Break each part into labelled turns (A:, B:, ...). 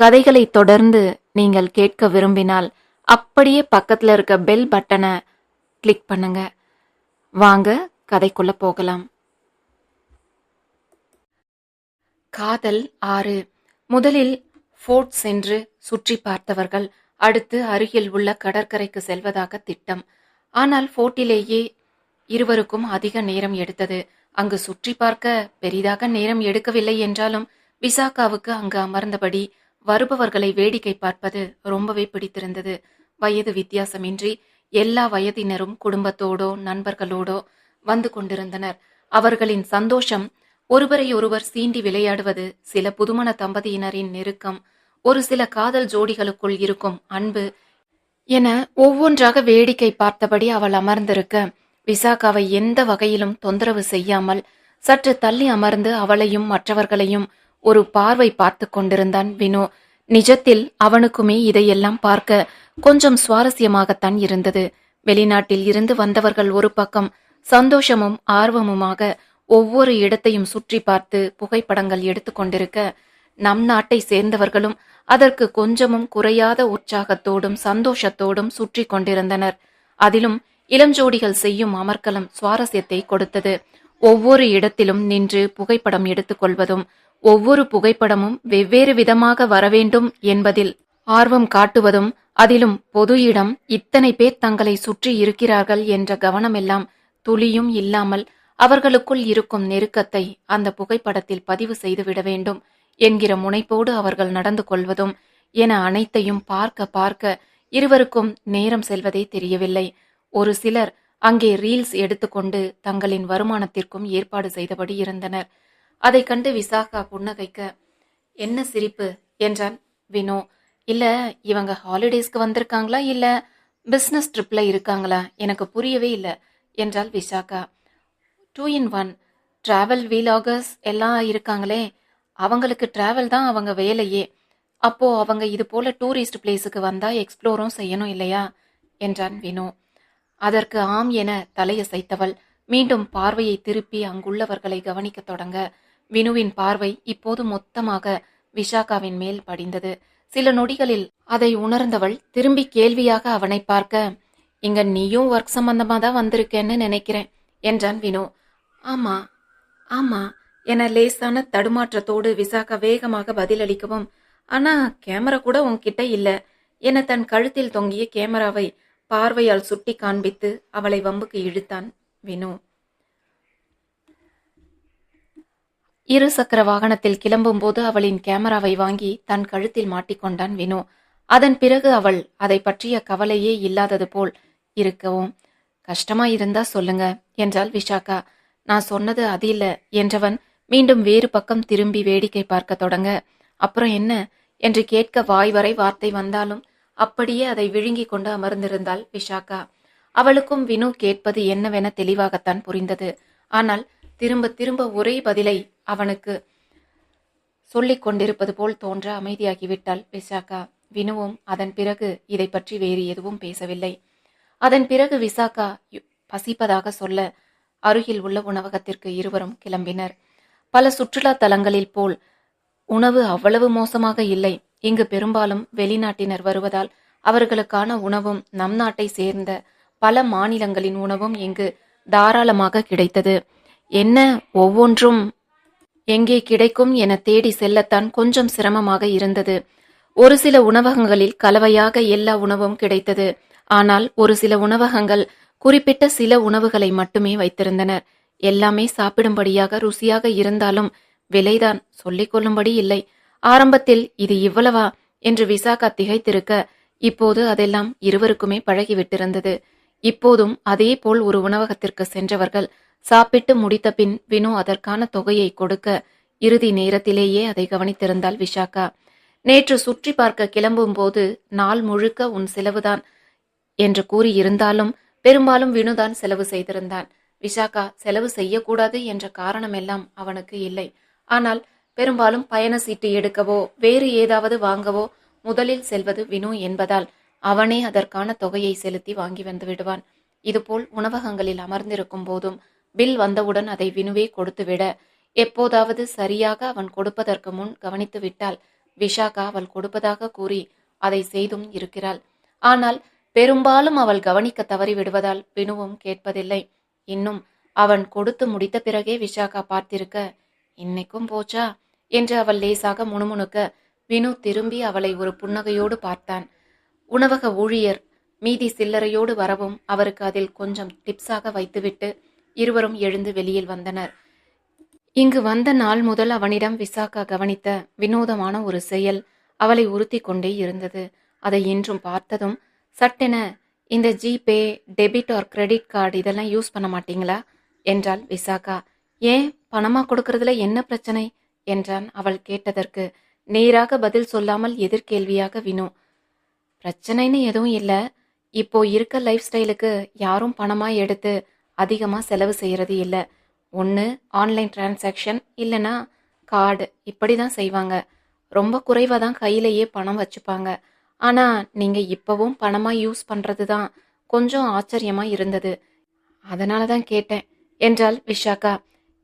A: கதைகளை தொடர்ந்து நீங்கள் கேட்க விரும்பினால் அப்படியே பக்கத்தில் இருக்க பெல் பட்டனை கிளிக் பண்ணுங்க. வாங்க கதைக்குள்ள போகலாம். காதல் ஆறு. முதலில் ஃபோர்ட் சென்று சுற்றி பார்த்தவர்கள் அடுத்து அருகில் உள்ள கடற்கரைக்கு செல்வதாக திட்டம். ஆனால் ஃபோர்ட்டிலேயே இருவருக்கும் அதிக நேரம் எடுத்தது. அங்கு சுற்றி பார்க்க பெரிதாக நேரம் எடுக்கவில்லை என்றாலும் விசாகாவுக்கு அங்கு அமர்ந்தபடி வருபவர்களை வேடிக்கை பார்ப்பது ரொம்பவே பிடித்திருந்தது. வயது வித்தியாசமின்றி எல்லா வயதினரும் குடும்பத்தோடோ நண்பர்களோடோ வந்து கொண்டிருந்தனர். அவர்களின் சந்தோஷம் ஒருவரை ஒருவர் சீண்டி விளையாடுவது சில புதுமண தம்பதியினரின் நெருக்கம் ஒரு சில காதல் ஜோடிகளுக்குள் இருக்கும் அன்பு என ஒவ்வொன்றாக வேடிக்கை பார்த்தபடி அவள் அமர்ந்திருக்க விசாகாவை எந்த வகையிலும் தொந்தரவு செய்யாமல் சற்று தள்ளி அமர்ந்து அவளையும் மற்றவர்களையும் ஒரு பார்வை பார்த்து கொண்டிருந்தான் வினோ. நிஜத்தில் அவனுக்குமே இதையெல்லாம் பார்க்க கொஞ்சம் சுவாரஸ்யமாகத்தான் இருந்தது. வெளிநாட்டில் இருந்து வந்தவர்கள் ஒரு பக்கம் சந்தோஷமும் ஆர்வமுமாக ஒவ்வொரு இடத்தையும் சுற்றி பார்த்து புகைப்படங்கள் எடுத்துக்கொண்டிருக்க நம் நாட்டை சேர்ந்தவர்களும் அதற்கு கொஞ்சமும் குறையாத உற்சாகத்தோடும் சந்தோஷத்தோடும் சுற்றி கொண்டிருந்தனர். அதிலும் இளஞ்சோடிகள் செய்யும் அமர்க்கலம் சுவாரஸ்யத்தை கொடுத்தது. ஒவ்வொரு இடத்திலும் நின்று புகைப்படம் எடுத்துக்கொள்வதும் ஒவ்வொரு புகைப்படமும் வெவ்வேறு விதமாக வரவேண்டும் என்பதில் ஆர்வம் காட்டுவதும் அதிலும் பொது இடம் இத்தனை பேர் தங்களை சுற்றி இருக்கிறார்கள் என்ற கவனமெல்லாம் துளியும் இல்லாமல் அவர்களுக்குள் இருக்கும் நெருக்கத்தை அந்த புகைப்படத்தில் பதிவு செய்துவிட வேண்டும் என்கிற முனைப்போடு அவர்கள் நடந்து கொள்வதும் என அனைத்தையும் பார்க்க பார்க்க இருவருக்கும் நேரம் செல்வதே தெரியவில்லை. ஒரு சிலர் அங்கே ரீல்ஸ் எடுத்துக்கொண்டு தங்களின் வருமானத்திற்கும் ஏற்பாடு செய்தபடி இருந்தனர். அதை கண்டு விசாகா புன்னகைக்க என்ன சிரிப்பு? என்றான் வினோ. இல்ல இவங்க ஹாலிடேஸ்க்கு வந்திருக்காங்களா? இல்ல பிசினஸ் ட்ரிப்ல இருக்காங்களா? எனக்கு புரியவே இல்லை என்றாள் Visakha. Two in one travel vloggers எல்லாம் இருக்காங்களே அவங்களுக்கு டிராவல் தான் அவங்க வேலையே. அப்போ அவங்க இது போல டூரிஸ்ட் பிளேஸுக்கு வந்தா எக்ஸ்ப்ளோரும் செய்யணும் இல்லையா? என்றான் வினோ. அதற்கு ஆம் என தலையசைத்தவள் மீண்டும் பார்வையை திருப்பி அங்குள்ளவர்களை கவனிக்கத் தொடங்க வினுவின் பார்வை இப்போது மொத்தமாக விஷாகாவின் மேல் படிந்தது. சில நொடிகளில் அதை உணர்ந்தவள் திரும்பி கேள்வியாக அவனை பார்க்க இங்க நீயும் ஒர்க் சம்பந்தமா தான் வந்திருக்கேன்னு நினைக்கிறேன் என்றான் வினு. ஆமா ஆமா என லேசான தடுமாற்றத்தோடு விசாகா வேகமாக பதிலளிக்கவும் ஆனா கேமரா கூட உன்கிட்ட இல்ல என தன் கழுத்தில் தொங்கிய கேமராவை பார்வையால் சுட்டி காண்பித்து அவளை வம்புக்கு இழுத்தான் வினு. இரு சக்கர வாகனத்தில் கிளம்பும்போது அவளின் கேமராவை வாங்கி தன் கழுத்தில் மாட்டிக்கொண்டான் வினு. அதன் பிறகு அவள் அதை பற்றிய கவலையே இல்லாதது போல் இருக்கவும் கஷ்டமா இருந்தா சொல்லுங்க என்றாள் விஷாகா. நான் சொன்னது அது இல்ல என்றவன் மீண்டும் வேறு பக்கம் திரும்பி வேடிக்கை பார்க்க தொடங்க. அப்புறம் என்ன? என்று கேட்க வாய் வரை வார்த்தை வந்தாலும் அப்படியே அதை விழுங்கி கொண்டு அமர்ந்திருந்தாள் விஷாக்கா அவளுக்கும் வினு கேட்பது என்னவென தெளிவாகத்தான் புரிந்தது. ஆனால் திரும்ப திரும்ப ஒரே பதிலை அவனுக்கு சொல்லிக் கொண்டிருப்பது போல் தோன்ற அமைதியாகிவிட்டாள் விசாகா. வினுவும் அதன் பிறகு இதை பற்றி வேறு எதுவும் பேசவில்லை. அதன் பிறகு விசாகா யு- பசிப்பதாக சொல்ல அருகில் உள்ள உணவகத்திற்கு இருவரும் கிளம்பினர். பல சுற்றுலா தலங்களில் போல் உணவு அவ்வளவு மோசமாக இல்லை. இங்கு பெரும்பாலும் வெளிநாட்டினர் வருவதால் அவர்களுக்கான உணவும் நம் நாட்டை சேர்ந்த பல மாநிலங்களின் உணவும் இங்கு தாராளமாக கிடைத்தது. என்ன ஒவ்வொன்றும் எங்கே கிடைக்கும் என தேடி செல்லத்தான் கொஞ்சம் சிரமமாக இருந்தது. ஒரு சில உணவகங்களில் கலவையாக எல்லா உணவும் கிடைத்தது. ஆனால் ஒரு சில உணவகங்கள் குறிப்பிட்ட சில உணவுகளை மட்டுமே வைத்திருந்தனர் எல்லாமே சாப்பிடும்படியாக ருசியாக இருந்தாலும் விலைதான் சொல்லிக் கொள்ளும்படி இல்லை. ஆரம்பத்தில் இது இவ்வளவா என்று விசாகா திகைத்திருக்க இப்போது அதெல்லாம் இருவருக்குமே பழகிவிட்டிருந்தது. இப்போதும் அதே போல் ஒரு உணவகத்திற்கு சென்றவர்கள் சாப்பிட்டு முடித்த பின் வினு அதற்கான தொகையை கொடுக்க இறுதி நேரத்திலேயே அதை கவனித்திருந்தாள் விஷாகா. நேற்று சுற்றி பார்க்க கிளம்பும் போது நாள் முழுக்க உன் செலவுதான் என்று கூறியிருந்தாலும் பெரும்பாலும் வினுதான் செலவு செய்திருந்தான். விஷாகா செலவு செய்யக்கூடாது என்ற காரணமெல்லாம் அவனுக்கு இல்லை. ஆனால் பெரும்பாலும் பயண சீட்டு எடுக்கவோ வேறு ஏதாவது வாங்கவோ முதலில் செல்வது வினு என்பதால் அவனே அதற்கான தொகையை செலுத்தி வாங்கி வந்து விடுவான். இதுபோல் உணவகங்களில் அமர்ந்திருக்கும் போதும் பில் வந்தவுடன் அதை வினுவே கொடுத்துவிட. எப்போதாவது சரியாக அவன் கொடுப்பதற்கு முன் கவனித்து விட்டால் விஷாகா அவள் கொடுப்பதாக கூறி அதை செய்தும் இருக்கிறாள். ஆனால் பெரும்பாலும் அவள் கவனிக்க தவறி விடுவதால் வினுவும் கேட்பதில்லை. இன்னும் அவன் கொடுத்து முடித்த பிறகே விஷாகா பார்த்திருக்க இன்னைக்கும் போச்சா? என்று அவள் லேசாக முணுமுணுக்க வினு திரும்பி அவளை ஒரு புன்னகையோடு பார்த்தான். உணவக ஊழியர் மீதி சில்லறையோடு வரவும் அவருக்கு அதில் கொஞ்சம் டிப்ஸாக வைத்துவிட்டு இருவரும் எழுந்து வெளியில் வந்தனர். இங்கு வந்த நாள் முதல் அவனிடம் விசாகா கவனித்த வினோதமான ஒரு செயல் அவளை உறுத்தி கொண்டே இருந்தது. அதை இன்றும் பார்த்ததும் சட்டென இந்த GPay debit or credit card இதெல்லாம் யூஸ் பண்ண மாட்டீங்களா? என்றாள் விசாகா. ஏன்? பணமா கொடுக்கறதுல என்ன பிரச்சனை? என்றான் அவள் கேட்டதற்கு. நேராக பதில் சொல்லாமல் எதிர்கேள்வியாக வினு. பிரச்சனைன்னு எதுவும் இல்லை. இப்போ இருக்க லைஃப் ஸ்டைலுக்கு யாரும் பணமா எடுத்து அதிகமாக செலவு செய்யறது இல்லை. ஒன்று ஆன்லைன் டிரான்சாக்ஷன் இல்லைன்னா கார்டு இப்படி தான் செய்வாங்க. ரொம்ப குறைவாக தான் கையிலேயே பணம் வச்சுப்பாங்க. ஆனால் நீங்கள் இப்போவும் பணமாக யூஸ் பண்ணுறது தான் கொஞ்சம் ஆச்சரியமாக இருந்தது. அதனால தான் கேட்டேன். என்றாள் விஷாக்கா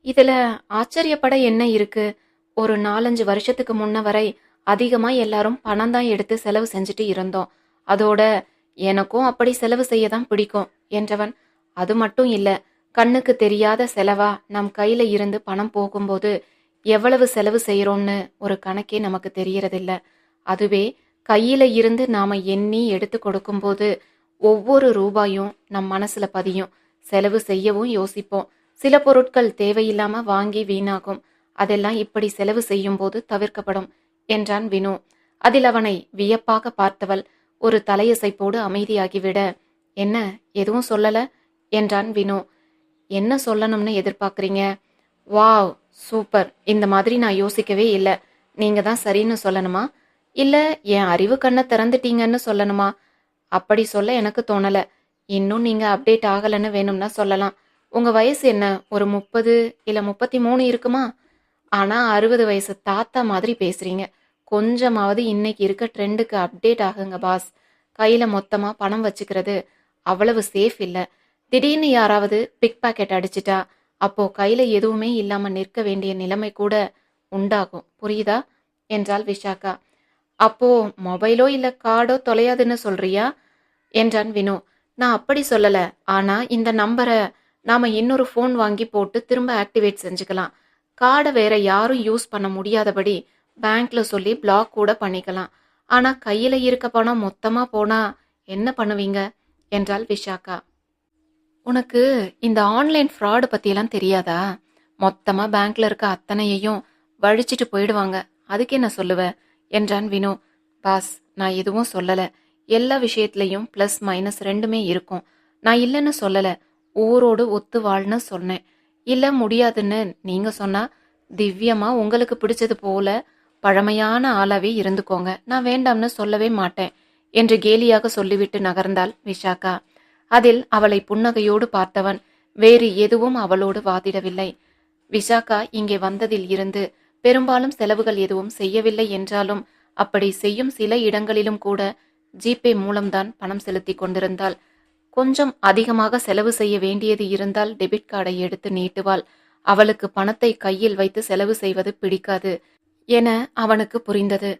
A: இதில் ஆச்சரியப்பட என்ன இருக்குது ஒரு நாலஞ்சு வருஷத்துக்கு முன்ன வரை அதிகமாக எல்லாரும் பணம் தான் எடுத்து செலவு செஞ்சுட்டு இருந்தோம். அதோட எனக்கும் அப்படி செலவு செய்ய தான் பிடிக்கும் என்றவன் அது மட்டும் இல்ல கண்ணுக்கு தெரியாத செலவா நம் கையில இருந்து பணம் போகும்போது எவ்வளவு செலவு செய்யறோம்னு ஒரு கணக்கே நமக்கு தெரியறதில்ல. அதுவே கையில இருந்து நாம எண்ணி எடுத்து கொடுக்கும்போது ஒவ்வொரு ரூபாயும் நம் மனசுல பதியும். செலவு செய்யவும் யோசிப்போம். சில பொருட்கள் தேவையில்லாம வாங்கி வீணாகும். அதெல்லாம் இப்படி செலவு செய்யும் போது தவிர்க்கப்படும் என்றான் வினு. அதில் அவனை வியப்பாக பார்த்தவள் ஒரு தலையசைப்போடு அமைதியாகிவிட என்ன எதுவும் சொல்லல? என்றான் வினு. என்ன சொல்லணும்னு எதிர்பார்க்குறீங்க? Wow super. இந்த மாதிரி நான் யோசிக்கவே இல்லை. நீங்க தான் சரின்னு சொல்லணுமா? இல்லை என் அறிவு கண்ணை திறந்துட்டீங்கன்னு சொல்லணுமா? அப்படி சொல்ல எனக்கு தோணலை. இன்னும் நீங்கள் அப்டேட் ஆகலைன்னு வேணும்னா சொல்லலாம். உங்கள் வயசு என்ன? ஒரு முப்பது இல்லை முப்பத்தி மூணு இருக்குமா? ஆனால் அறுபது வயசு தாத்தா மாதிரி பேசுகிறீங்க கொஞ்சமாவது இன்னைக்கு இருக்க ட்ரெண்டுக்கு அப்டேட் ஆகுங்க பாஸ். கையில் மொத்தமாக பணம் வச்சுக்கிறது அவ்வளவு சேஃப் இல்லை. திடீர்னு யாராவது பிக் பாக்கெட் அடிச்சிட்டா அப்போ கையில எதுவுமே இல்லாம நிற்க வேண்டிய நிலைமை கூட உண்டாகும். புரியுதா? என்றாள் விஷாக்கா அப்போ மொபைலோ இல்ல கார்டோ தொலையாதுன்னு சொல்றியா? என்றான் வினு. நான் அப்படி சொல்லல. ஆனா இந்த நம்பரை நாம இன்னொரு ஃபோன் வாங்கி போட்டு திரும்ப ஆக்டிவேட் செஞ்சுக்கலாம். கார்டை வேற யாரும் யூஸ் பண்ண முடியாதபடி பேங்க்ல சொல்லி பிளாக் கூட பண்ணிக்கலாம். ஆனா கையில இருக்க பணம் மொத்தமா போனா என்ன பண்ணுவீங்க? என்றாள் விஷாக்கா உனக்கு இந்த ஆன்லைன் ஃப்ராடு பற்றியெல்லாம் தெரியாதா? மொத்தமாக பேங்க்ல இருக்க அத்தனையையும் வழிச்சிட்டு போயிடுவாங்க. அதுக்கு என்ன சொல்லுவ? என்றான் வினு. பாஸ் நான் எதுவும் சொல்லலை. எல்லா விஷயத்துலையும் ப்ளஸ் மைனஸ் ரெண்டுமே இருக்கும். நான் இல்லைன்னு சொல்லலை. ஊரோடு ஒத்து வாழ்னு சொன்னேன். இல்லை முடியாதுன்னு நீங்கள் சொன்னால் திவ்யமாக உங்களுக்கு பிடிச்சது போல பழமையான ஆளாவே இருந்துக்கோங்க. நான் வேண்டாம்னு சொல்லவே மாட்டேன் என்று கேலியாக சொல்லிவிட்டு நகர்ந்தாள் விஷாக்கா அதில் அவளை புன்னகையோடு பார்த்தவன். வேறு எதுவும் அவளோடு வாதிடவில்லை. விஷாக்கா இங்கே வந்ததில் இருந்து பெரும்பாலும் செலவுகள் எதுவும் செய்யவில்லை என்றாலும் அப்படி செய்யும் சில இடங்களிலும் கூட ஜிபே மூலம்தான் பணம் செலுத்தி கொண்டிருந்தாள். கொஞ்சம் அதிகமாக செலவு செய்ய வேண்டியது இருந்தால் டெபிட் கார்டை எடுத்து நீட்டுவாள். அவளுக்கு பணத்தை கையில் வைத்து செலவு செய்வது பிடிக்காது என அவனுக்கு புரிந்தது.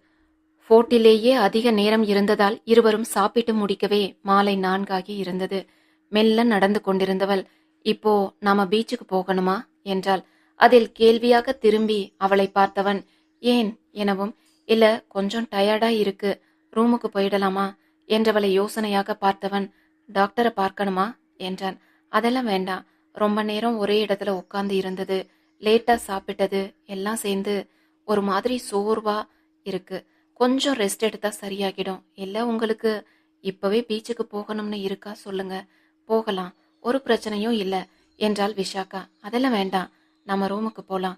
A: ஃபோர்ட்டிலேயே அதிக நேரம் இருந்ததால் இருவரும் சாப்பிட்டு முடிக்கவே மாலை நான்காகி இருந்தது. மெல்ல நடந்து கொண்டிருந்தவள் இப்போ நாம பீச்சுக்கு போகணுமா? என்றாள். அதில் கேள்வியாக திரும்பி அவளை பார்த்தவன் ஏன் எனவும்? இல்ல கொஞ்சம் டயர்டா இருக்கு. ரூமுக்கு போயிடலாமா? என்றவளை யோசனையாக பார்த்தவன் டாக்டரை பார்க்கணுமா? என்றான். அதெல்லாம் வேண்டாம். ரொம்ப நேரம் ஒரே இடத்துல உட்கார்ந்து இருந்தது. லேட்டா சாப்பிட்டது. எல்லாம் சேர்ந்து ஒரு மாதிரி சோர்வா இருக்கு. கொஞ்சம் ரெஸ்ட் எடுத்தால் சரியாகிடும். இல்லை உங்களுக்கு இப்போவே பீச்சுக்கு போகணும்னு இருக்கா? சொல்லுங்க. போகலாம். ஒரு பிரச்சனையும் இல்லை. என்றாள் விஷாக்கா அதெல்லாம் வேண்டாம். நம்ம ரூமுக்கு போகலாம்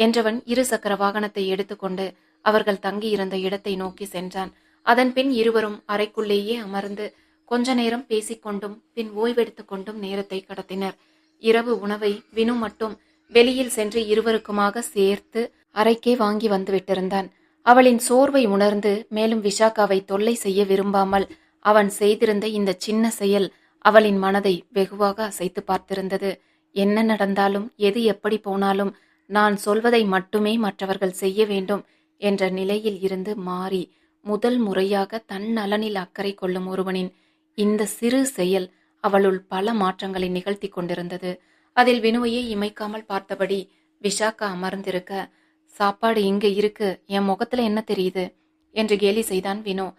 A: என்றவன் இரு சக்கர வாகனத்தை எடுத்துக்கொண்டு அவர்கள் தங்கியிருந்த இடத்தை நோக்கி சென்றான். அதன் பின் இருவரும் அறைக்குள்ளேயே அமர்ந்து கொஞ்ச நேரம் பேசிக்கொண்டும் பின் ஓய்வெடுத்து கொண்டும் நேரத்தை கடத்தினர். இரவு உணவை வினு மட்டும் வெளியில் சென்று இருவருக்குமாக சேர்த்து அறைக்கே வாங்கி வந்து விட்டிருந்தான். அவளின் சோர்வை உணர்ந்து மேலும் விஷாக்காவை தொல்லை செய்ய விரும்பாமல் அவன் செய்திருந்த இந்த சின்ன செயல் அவளின் மனதை வெகுவாக அசைத்து பார்த்திருந்தது. என்ன நடந்தாலும் எது எப்படி போனாலும் நான் சொல்வதை மட்டுமே மற்றவர்கள் செய்ய வேண்டும் என்ற நிலையில் இருந்து மாறி முதல் முறையாக தன் நலனில் அக்கறை கொள்ளும் ஒருவனின் இந்த சிறு செயல் அவளுள் பல மாற்றங்களை நிகழ்த்தி கொண்டிருந்தது. அதில் வினுவையே இமைக்காமல் பார்த்தபடி விஷாக்கா அமர்ந்திருக்க சாப்பாடு இங்க இருக்கு என் முகத்துல என்ன தெரியுது? என்று கேலி செய்தான் வினு.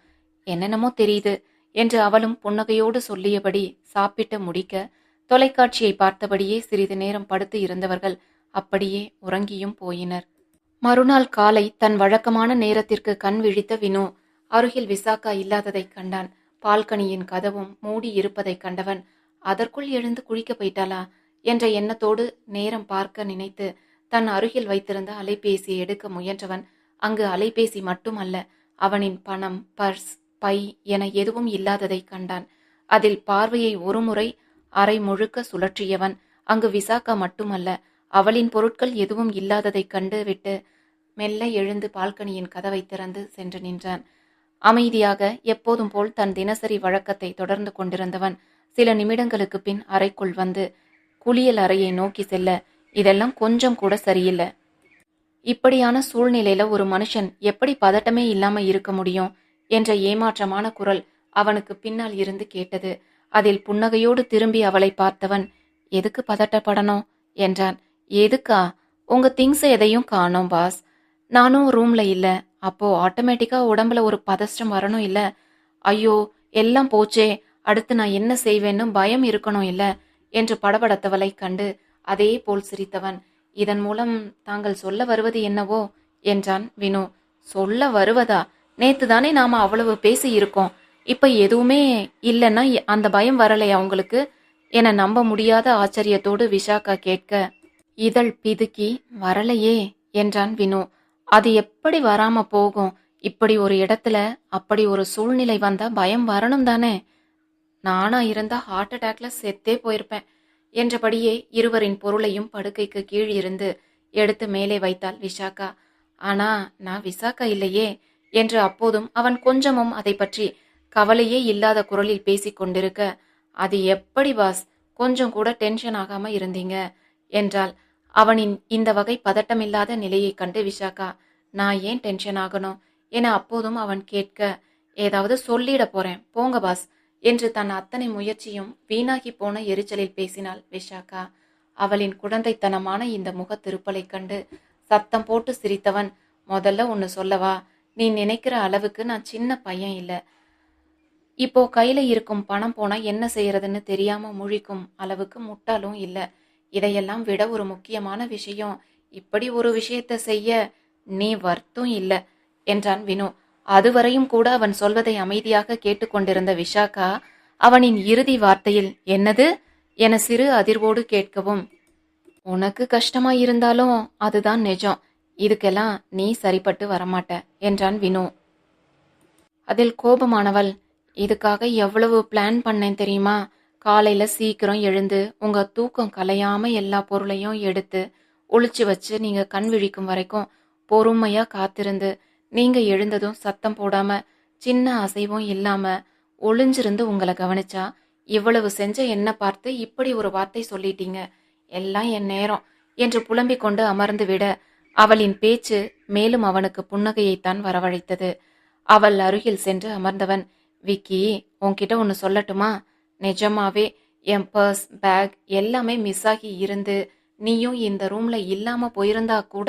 A: என்னென்னமோ தெரியுது என்று அவளும் புன்னகையோடு சொல்லியபடி சாப்பிட்டு முடிக்க தொலைக்காட்சியை பார்த்தபடியே சிறிது நேரம் படுத்து இருந்தவர்கள் அப்படியே உறங்கியும் போயினர். மறுநாள் காலை தன் வழக்கமான நேரத்திற்கு கண் விழித்த வினு அருகில் விசாக்கா இல்லாததைக் கண்டான். பால்கனியின் கதவும் மூடி இருப்பதைக் கண்டவன் அதற்குள் எழுந்து குளிக்க போயிட்டாளா? என்ற எண்ணத்தோடு நேரம் பார்க்க நினைத்து தன் அருகில் வைத்திருந்த அலைபேசியை எடுக்க முயன்றவன் அங்கு அலைபேசி மட்டுமல்ல அவனின் பணம் பர்ஸ் பை என எதுவும் இல்லாததைக் கண்டான். அதில் பார்வையை ஒருமுறை அரை முழுக்க சுழற்றியவன் அங்கு விசாக்கா மட்டுமல்ல அவளின் பொருட்கள் எதுவும் இல்லாததைக் கண்டு விட்டு மெல்ல எழுந்து பால்கனியின் கதவை திறந்து சென்று நின்றான். அமைதியாக எப்போதும் போல் தன் தினசரி வழக்கத்தை தொடர்ந்து கொண்டிருந்தவன் சில நிமிடங்களுக்கு பின் அறைக்குள் வந்து குளியல் அறையை நோக்கி செல்ல இதெல்லாம் கொஞ்சம் கூட சரியில்லை. இப்படியான சூழ்நிலையில ஒரு மனுஷன் எப்படி பதட்டமே இல்லாம இருக்க முடியும் என்ற ஏமாற்றமான குரல் அவனுக்கு பின்னால் இருந்து கேட்டது. அதில் புன்னகையோடு திரும்பி அவளை பார்த்தவன் எதுக்கு பதட்டப்படணும்? என்றான். எதுக்கா? உங்க திங்ஸ் எதையும் காணோம் பாஸ் நானும் ரூம்ல இல்ல. அப்போ ஆட்டோமேட்டிக்கா உடம்புல ஒரு பதஷ்டம் வரணும் இல்ல? ஐயோ எல்லாம் போச்சே. அடுத்து நான் என்ன செய்வேன்னு பயம் இருக்கணும் இல்ல? என்று படபடத்தவளை கண்டு அதே போல் சிரித்தவன் இதன் மூலம் தாங்கள் சொல்ல வருவது என்னவோ? என்றான் வினு. சொல்ல வருவதா? நேத்து தானே நாம அவ்வளவு பேசி இருக்கோம் இப்ப எதுவுமே இல்லைன்னா அந்த பயம் வரலையா அவங்களுக்கு? என நம்ப முடியாத ஆச்சரியத்தோடு விஷாக்கா கேட்க இதழ் பிதுக்கி வரலையே? என்றான் வினு. அது எப்படி வராம போகும்? இப்படி ஒரு இடத்துல அப்படி ஒரு சூழ்நிலை வந்தா பயம் வரணும் தானே? நானா இருந்தா ஹார்ட் அட்டாக்ல செத்தே போயிருப்பேன். என்றபடியே இருவரின் பொருளையும் படுக்கைக்கு கீழ் இருந்து எடுத்து மேலே வைத்தாள் விஷாக்கா ஆனா நான் விசாகா இல்லையே என்று அப்போதும் அவன் கொஞ்சமும் அதை பற்றி கவலையே இல்லாத குரலில் பேசிக் கொண்டிருக்க அது எப்படி பாஸ்? கொஞ்சம் கூட டென்ஷன் ஆகாம இருந்தீங்க என்றால் அவனின் இந்த வகை பதட்டமில்லாத நிலையைக் கண்டு விஷாக்கா நான் ஏன் டென்ஷன் ஆகணும்? என அப்போதும் அவன் கேட்க ஏதாவது சொல்லிட போறேன். போங்க பாஸ். என்று தன் அத்தனை முயற்சியும் வீணாகி போன எரிச்சலில் பேசினாள் விஷாக்கா அவளின் குழந்தைத்தனமான இந்த முக திருப்பலைக் கண்டு சத்தம் போட்டு சிரித்தவன் முதல்ல ஒன்னு சொல்லவா? நீ நினைக்கிற அளவுக்கு நான் சின்ன பையன் இல்லை. இப்போ கையில இருக்கும் பணம் போனா என்ன செய்யறதுன்னு தெரியாம முழிக்கும் அளவுக்கு முட்டாளும் இல்ல. இதையெல்லாம் விட ஒரு முக்கியமான விஷயம் இப்படி ஒரு விஷயத்த செய்ய நீ வர்த்தும் இல்ல என்றான் வினு. அதுவரையும் கூட அவன் சொல்வதை அமைதியாக கேட்டுக்கொண்டிருந்த விஷாக்கா அவனின் இறுதி வார்த்தையில் என்னது? என சிறு அதிர்வோடு கேட்கவும் உனக்கு கஷ்டமா இருந்தாலும் அதுதான் நிஜம். இதுக்கெல்லாம் நீ சரிப்பட்டு வரமாட்ட என்றான் வினு. அதில் கோபமானவள் இதுக்காக எவ்வளவு பிளான் பண்ணேன் தெரியுமா? காலையில சீக்கிரம் எழுந்து உங்க தூக்கம் கலையாம எல்லா பொருளையும் எடுத்து ஒளிச்சு வச்சு நீங்க கண் விழிக்கும் வரைக்கும் பொறுமையா காத்திருந்து நீங்க எழுந்ததும் சத்தம் போடாம சின்ன அசைவும் இல்லாம ஒளிஞ்சிருந்து உங்களை கவனிச்சா இவ்வளவு செஞ்ச என்ன பார்த்து இப்படி ஒரு வார்த்தை சொல்லிட்டீங்க? எல்லாம் என் நேரம். என்று புலம்பிக் கொண்டு அமர்ந்து விட அவளின் பேச்சு மேலும் அவனுக்கு புன்னகையைத்தான் வரவழைத்தது. அவள் அருகில் சென்று அமர்ந்தவன் விக்கி உன்கிட்ட ஒன்று சொல்லட்டுமா? நிஜமாவே என் பர்ஸ் பேக் எல்லாமே மிஸ் ஆகி இருந்து நீயும் இந்த ரூம்ல இல்லாம போயிருந்தா கூட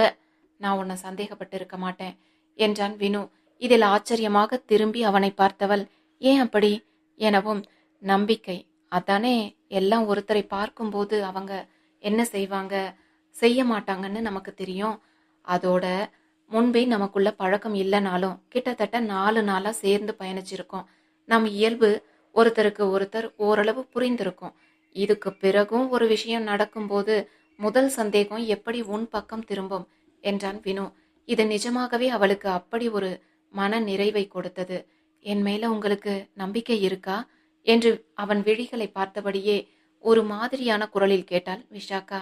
A: நான் உன்னை சந்தேகப்பட்டு இருக்க மாட்டேன். என்றான் வினு. இதில் ஆச்சரியமாக திரும்பி அவனை பார்த்தவள் ஏன் அப்படி? எனவும் நம்பிக்கை. அதானே எல்லாம் ஒருத்தரை பார்க்கும்போது அவங்க என்ன செய்வாங்க? செய்ய மாட்டாங்கன்னு நமக்கு தெரியும். அதோட முன்பே நமக்குள்ள பழக்கம் இல்லைனாலும் கிட்டத்தட்ட நாலு நாளாக சேர்ந்து பயணிச்சிருக்கோம். நம் இயல்பு ஒருத்தருக்கு ஒருத்தர் ஓரளவு புரிந்திருக்கும். இதுக்கு பிறகும் ஒரு விஷயம் நடக்கும்போது முதல் சந்தேகம் எப்படி உன் பக்கம் திரும்பும்? என்றான் வினு. இது நிஜமாகவே அவளுக்கு அப்படி ஒரு மன நிறைவை கொடுத்தது. என் மேல உங்களுக்கு நம்பிக்கை இருக்கா? என்று அவன் விழிகளை பார்த்தபடியே ஒரு மாதிரியான குரலில் கேட்டாள் விஷாக்கா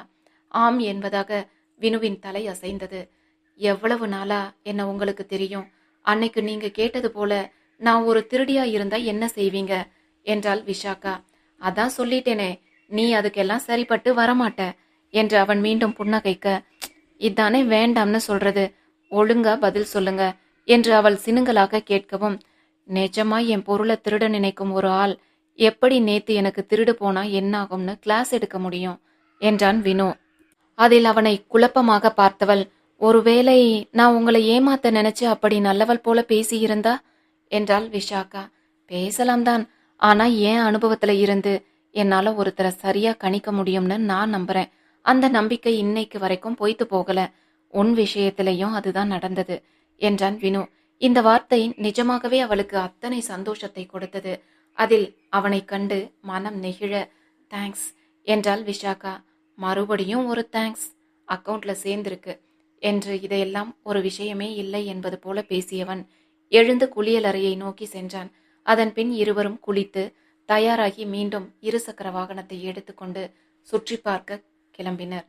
A: ஆம் என்பதாக வினுவின் தலை அசைந்தது. எவ்வளவு நாளா என்ன உங்களுக்கு தெரியும்? அன்னைக்கு நீங்க கேட்டது போல நான் ஒரு திருடியா இருந்தா என்ன செய்வீங்க? என்றாள் விஷாக்கா அதான் சொல்லிட்டேனே நீ அதுக்கெல்லாம் சரிப்பட்டு வரமாட்ட என்று அவன் மீண்டும் புன்னகைக்க இதானே வேண்டாம்னு சொல்றது. ஒழுங்கா பதில் சொல்லுங்க என்று அவள் சினுங்கலாக கேட்கவும் நிஜமா என் பொருளை திருட நினைக்கும் ஒரு ஆள் எப்படி நேத்து எனக்கு திருடு போனா என்னாகும்னு கிளாஸ் எடுக்க முடியும்? என்றான் வினு. அதில் அவனை குழப்பமாக பார்த்தவள் ஒருவேளை நான் உங்களை ஏமாத்த நினைச்சு அப்படி நல்லவள் போல பேசியிருந்தா? என்றாள் விஷாக்கா பேசலாம் தான் ஆனா என் அனுபவத்துல இருந்து என்னால ஒருத்தரை சரியா கணிக்க முடியும்னு நான் நம்புறேன். அந்த நம்பிக்கை இன்னைக்கு வரைக்கும் பொய்த்து போகல. உன் விஷயத்திலையும் அதுதான் நடந்தது என்றான் வினு. இந்த வார்த்தை நிஜமாகவே அவளுக்கு அத்தனை சந்தோஷத்தை கொடுத்தது. அதில் அவனை கண்டு மனம் நெகிழ தேங்க்ஸ் என்றாள் விஷாகா. மறுபடியும் ஒரு தேங்க்ஸ் அக்கவுண்ட்ல சேர்ந்திருக்கு என்று இதையெல்லாம் ஒரு விஷயமே இல்லை என்பது போல பேசியவன் எழுந்து குளியலறையை நோக்கி சென்றான். அதன் பின் இருவரும் குளித்து தயாராகி மீண்டும் இருசக்கர வாகனத்தை எடுத்துக்கொண்டு சுற்றி பார்க்க கிளம்பினர்.